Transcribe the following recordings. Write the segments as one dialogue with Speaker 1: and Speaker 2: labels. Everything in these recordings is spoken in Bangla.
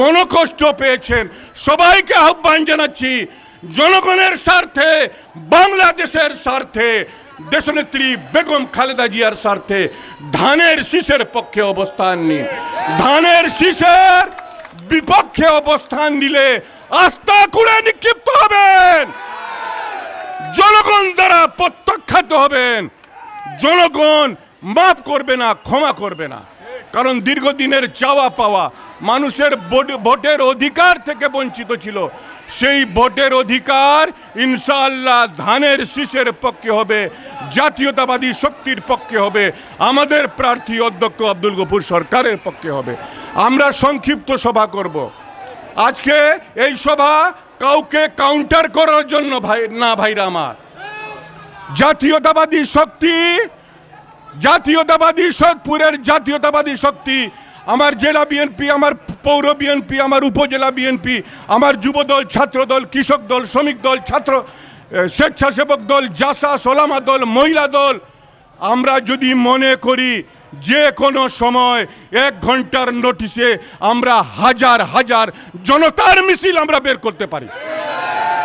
Speaker 1: মনোকষ্ট পেয়েছেন। সবাইকে আহ্বান জানাচ্ছি, জনগণের স্বার্থে, বাংলাদেশের স্বার্থে, দেশনেত্রী বেগম খালেদা জিয়ার স্বার্থে ধানের শীষের পক্ষে অবস্থান নিন। ধানের শীষের বিপক্ষে অবস্থান নিলে আস্থা করে নিক্ষিপ্ত হবেন। জনগণ দ্বারা প্রত্যাখ্যাত হবেন। জনগণ মাফ করবে না, ক্ষমা করবে না। কারণ দীর্ঘদিনের চাওয়া পাওয়া মানুষের ভোট- ভোটের অধিকার থেকে বঞ্চিত ছিল। সেই ভোটের অধিকার ইনশাআল্লাহ ধানের শীষের পক্ষে হবে, জাতীয়তাবাদী শক্তির পক্ষে হবে, আমাদের প্রার্থী অধ্যক্ষ আব্দুল গফুর সরকারের পক্ষে হবে। আমরা সংক্ষিপ্ত সভা করব। আজকে এই সভা কাউকে কাউন্টার করার জন্য ভাই, না ভাইরা আমার। জাতীয়তাবাদী শক্তি জাতীয়তাবাদী সোদপুরের জাতীয়তাবাদী শক্তি, আমার জেলা বিএনপি, আমার পৌর বিএনপি, আমার উপজেলা বিএনপি, আমার যুবদল, ছাত্রদল, কৃষক দল, শ্রমিক দল, ছাত্র স্বেচ্ছাসেবক দল, জাসা, সোলামা দল, মহিলা দল, আমরা যদি মনে করি যে কোনো সময় এক ঘণ্টার নোটিশে আমরা হাজার হাজার জনতার মিছিল আমরা বের করতে পারি।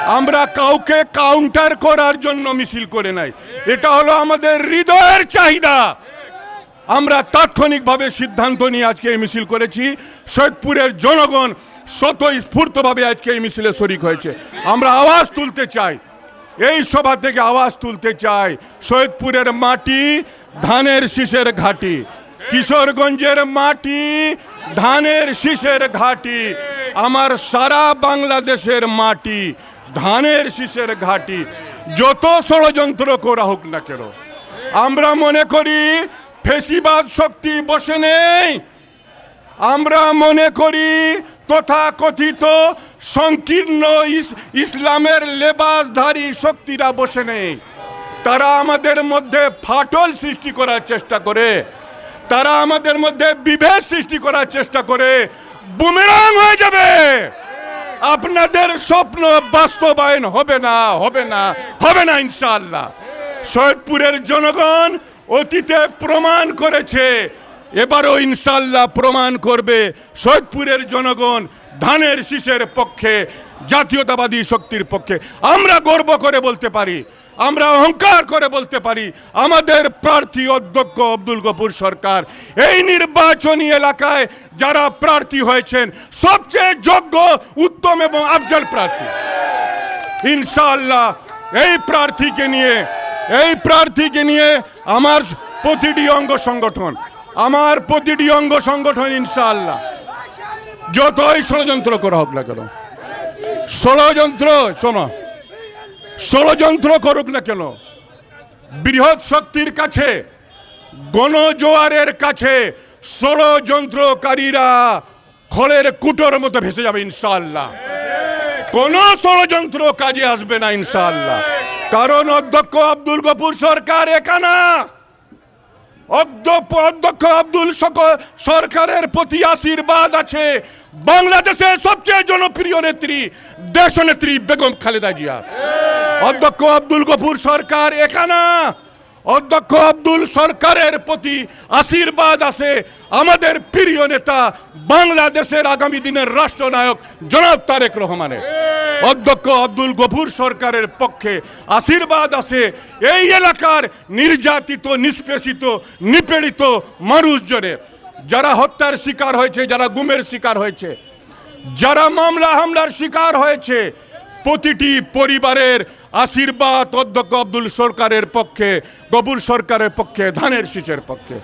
Speaker 1: আমরা কাউকে কাউন্টার করার জন্য মিছিল করে নাই। এটা হলো আমাদের হৃদয়ের চাহিদা। আমরা তাৎক্ষণিকভাবে সিদ্ধান্ত নিয়ে আজকে এই মিছিল করেছি। সৈয়দপুরের জনগণ স্বতঃস্ফূর্তভাবে আজকে এই মিছিলে শরিক হয়েছে। আমরা আওয়াজ তুলতে চাই। এই সভা থেকে আওয়াজ তুলতে চাই। সৈয়দপুরের মাটি ধানের শীষের ঘাটি। কিশোরগঞ্জের মাটি ধানের শীষের ঘাটি। আমার সারা বাংলাদেশের মাটি ধানের শীষের ঘাটি, যত ষড়যন্ত্র করা হোক না কেন, আমরা মনে করি ফেসিবাদ শক্তি বসে নেই। আমরা মনে করি তথাকথিত সংকীর্ণ ইসলামের লেবাসধারী শক্তিরা বসে নেই। তারা আমাদের মধ্যে ফাটল সৃষ্টি করার চেষ্টা করে, তারা আমাদের মধ্যে বিভেদ সৃষ্টি করার চেষ্টা করে, বুমেরাং হয়ে যাবে। আপনাদের স্বপ্ন বাস্তবায়ন হবে না হবে না হবে না ইনশাল্লাহ সৈয়দপুরের জনগণ অতীতে প্রমাণ করেছে এবারও ইনশাল্লাহ প্রমাণ করবে সৈয়দপুরের জনগণ ধানের শীষের পক্ষে, জাতীয়তাবাদী শক্তির পক্ষে। আমরা গর্ব করে বলতে পারি, আমরা অহংকার করে বলতে পারি, আমাদের প্রার্থী অধ্যক্ষ আব্দুল গফুর সরকার এই নির্বাচনী এলাকায় যারা প্রার্থী হয়েছেন, সবচেয়ে যোগ্য, উত্তম এবং আফজল প্রার্থী। ইনশাল্লাহ এই প্রার্থীকে নিয়ে, এই প্রার্থীকে নিয়ে আমার প্রতিটি অঙ্গ সংগঠন আমার প্রতিটি অঙ্গ সংগঠন, ইনশাআল্লাহ। যতই ষড়যন্ত্র করা হোক না কেন, ষড়যন্ত্র, শোনো, ষড়যন্ত্র করুক না কেন, বৃহৎ শক্তির কাছে, গণজোয়ারের কাছে ষড়যন্ত্রকারীরা খলের কুটোর মতো ভেসে যাবে, ইনশাআল্লাহ। কোন ষড়যন্ত্র কাজে আসবে না, ইনশাআল্লাহ। কারণ অধ্যক্ষ আব্দুল গফুর সরকার একানা অধ্যক্ষ আব্দুল সরকারের প্রতি আশীর্বাদ আছে। বাংলাদেশের সবচেয়ে জনপ্রিয় নেত্রী, দেশনেত্রী বেগম খালেদা জিয়া। অধ্যক্ষ আব্দুল গফুর সরকার একানা। অধ্যক্ষ আব্দুল সরকারের প্রতি আশীর্বাদ আছে আমাদের প্রিয় নেতা, বাংলাদেশের আগামী দিনের রাষ্ট্রনায়ক জনাব তারেক রহমানের। অধ্যক্ষ আব্দুল গফুর সরকারের পক্ষে আশীর্বাদ আছে এই এলাকার নির্যাতিত, নিষ্পেষিত, নিপীড়িত মানুষজনের যারা হত্যার শিকার হয়েছে, যারা গুমের শিকার হয়েছে, যারা মামলা হামলার শিকার হয়েছে, প্রতিটি পরিবারের আশীর্বাদ অধ্যক্ষ আব্দুল সরকারের পক্ষে গবুর সরকারের পক্ষে, ধানের শীষের পক্ষে।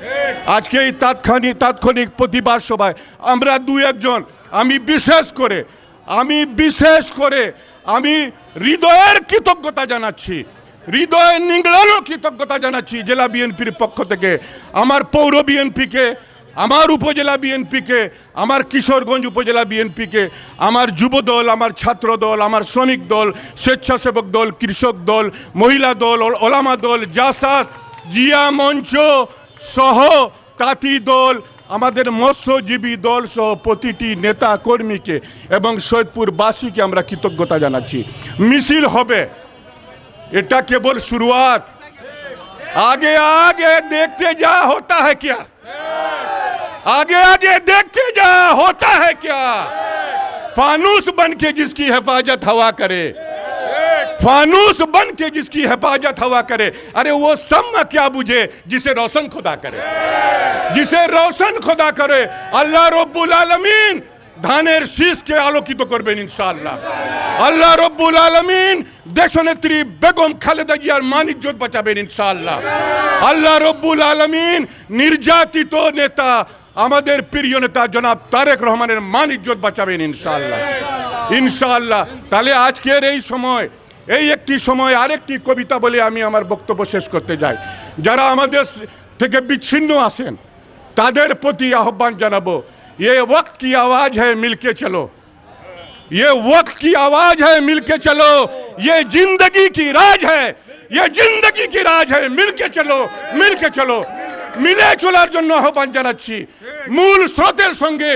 Speaker 1: আজকে এই তাৎক্ষণিক তাৎক্ষণিক প্রতিবাদ সভায় আমরা দু একজন আমি বিশেষ করে আমি বিশেষ করে আমি হৃদয়ের কৃতজ্ঞতা জানাচ্ছি, হৃদয়ের নিংড়ানো কৃতজ্ঞতা জানাচ্ছি জেলা বিএনপির পক্ষ থেকে, আমার পৌর বিএনপিকে, আমার উপজেলা বিএনপিকে, আমার কিশোরগঞ্জ উপজেলা বিএনপিকে, আমার যুব দল আমার ছাত্র দল আমার শ্রমিক দল, স্বেচ্ছাসেবক দল, কৃষক দল, মহিলা দল ওল- ওলামা দল জাসাস জিয়া মঞ্চ সহ তাঁতি দল আমাদের মৎস্যজীবী দল সহ প্রতিটি নেতা কর্মীকে এবং সৈয়দপুরবাসীকে আমরা কৃতজ্ঞতা জানাচ্ছি মিছিল হবে এটা কেবল শুরুয়াত आगे आगे देखते जा होता है क्या आगे आगे देखते जा होता है क्या फानूस बन के जिसकी हिफाजत हवा करे फानूस बन के जिसकी हिफाजत हवा करे अरे वो सम क्या बुझे जिसे रोशन खुदा करे जिसे रोशन খোদা করে আল্লাহ রব্বুল আলমিন ধানের শীষকে আলোকিত করবেন ইনশাআল্লাহ আল্লাহ রব্বুল আলমিন দেশনেত্রী বেগম খালেদা জিয়ার মানিজ্যত বাঁচাবেন ইনশাআল্লাহ আল্লাহ রব্বুল আলমিন নির্যাতিত নেতা আমাদের প্রিয় নেতা জনাব তারেক রহমানের মানিজ্যত বাঁচাবেন ইনশাআল্লাহ ইনশাআল্লাহ তাহলে আজকের এই সময় এই একটি সময় আরেকটি কবিতা বলে আমি আমার বক্তব্য শেষ করতে যাই যারা আমাদের থেকে বিচ্ছিন্ন আছেন তাদের প্রতি আহ্বান জানাবো ये वक्त की आवाज है मिलके चलो ये वक्त की आवाज है मिलके चलो ये जिंदगी की राज है ये जिंदगी की राज है मिलके चलो मिलके चलो মিলে চলার জন্য আহ্বান জানাচ্ছি মূল স্রোতের সঙ্গে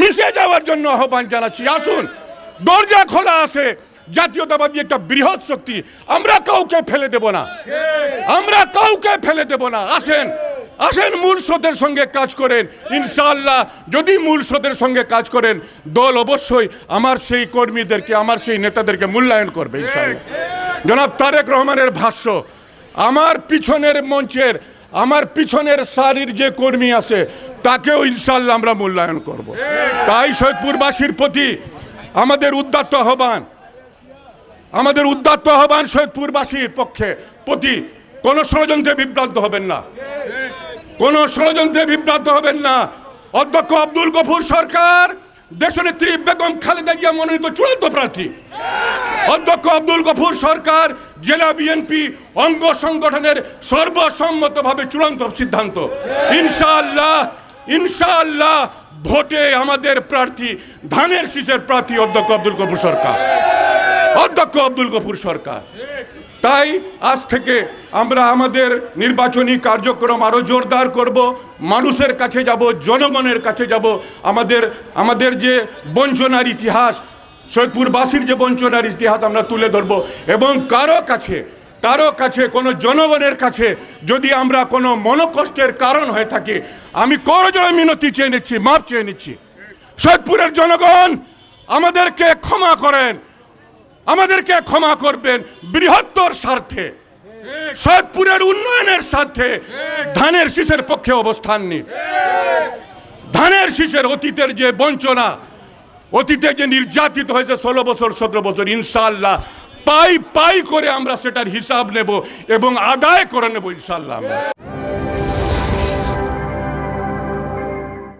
Speaker 1: মিশে যাওয়ার জন্য আহ্বান জানাচ্ছি আসুন দরজা খোলা আছে জাতীয়তাবাদী একটা বৃহৎ শক্তি, আমরা কাউকে ফেলে দেব না। আমরা কাউকে ফেলে দেব না। আসেন আসেন মূল স্রোতের সঙ্গে কাজ করেন। ইনশাআল্লাহ, যদি মূল স্রোতের সঙ্গে কাজ করেন, দল অবশ্যই আমার সেই কর্মীদেরকে, আমার সেই নেতাদেরকে মূল্যায়ন করবে, ইনশাআল্লাহ। জনাব তারেক রহমানের ভাষ্য, আমার পিছনের মঞ্চের, আমার পিছনের সারির যে কর্মী আছে, তাকেও ইনশাআল্লাহ আমরা মূল্যায়ন করব। তাই সৈয়দপুরবাসীর প্রতি আমাদের উদ্দাত্ত আহ্বান আমাদের উদ্দাত্ত আহ্বান সৈয়দপুরবাসীর পক্ষে প্রতি কোন ষড়যন্ত্রে বিভ্রান্ত হবেন না। কোন ষড়যন্ত্রে বিভ্রান্ত হবেন না। অধ্যক্ষ আব্দুল গফুর সরকার, দেশনেত্রী বেগম খালেদা জিয়া মনোনীত চূড়ান্ত প্রার্থী। অধ্যক্ষ আব্দুল গফুর সরকার, জেলা বিএনপি অঙ্গ সংগঠনের সর্বসম্মতভাবে চূড়ান্ত সিদ্ধান্ত। ইনশাআল্লাহ ইনশাআল্লাহ ভোটে আমাদের প্রার্থী, ধানের শীষের প্রার্থী অধ্যক্ষ আব্দুল গফুর সরকার। অধ্যক্ষ আব্দুল গফুর সরকার। তাই আজ থেকে আমরা আমাদের নির্বাচনী কার্যক্রম আরও জোরদার করব, মানুষের কাছে যাব, জনগণের কাছে যাব। আমাদের আমাদের যে বঞ্চনার ইতিহাস, সৈয়দপুরবাসীর যে বঞ্চনার ইতিহাস আমরা তুলে ধরব। এবং কারও কাছে কারও কাছে, কোনো জনগণের কাছে যদি আমরা কোনো মনোকষ্টের কারণ হয়ে থাকি, আমি করজোড়ে মিনতি চেয়ে নিচ্ছি, মাপ চেয়ে নিচ্ছি। সৈয়দপুরের জনগণ আমাদেরকে ক্ষমা করেন। আমাদেরকে ক্ষমা করবেন বৃহত্তর স্বার্থে। সৈয়দপুরের উন্নয়নের স্বার্থে ধানের শীষের পক্ষে অবস্থান নিন। ধানের শীষের অতীতের যে বঞ্চনা, অতীতে যে নির্যাতিত হয়েছে ষোলো বছর, সতেরো বছর ইনশাল্লাহ পাই পাই করে আমরা সেটার হিসাব নেব এবং আদায় করে নেব ইনশাল্লাহ আমরা।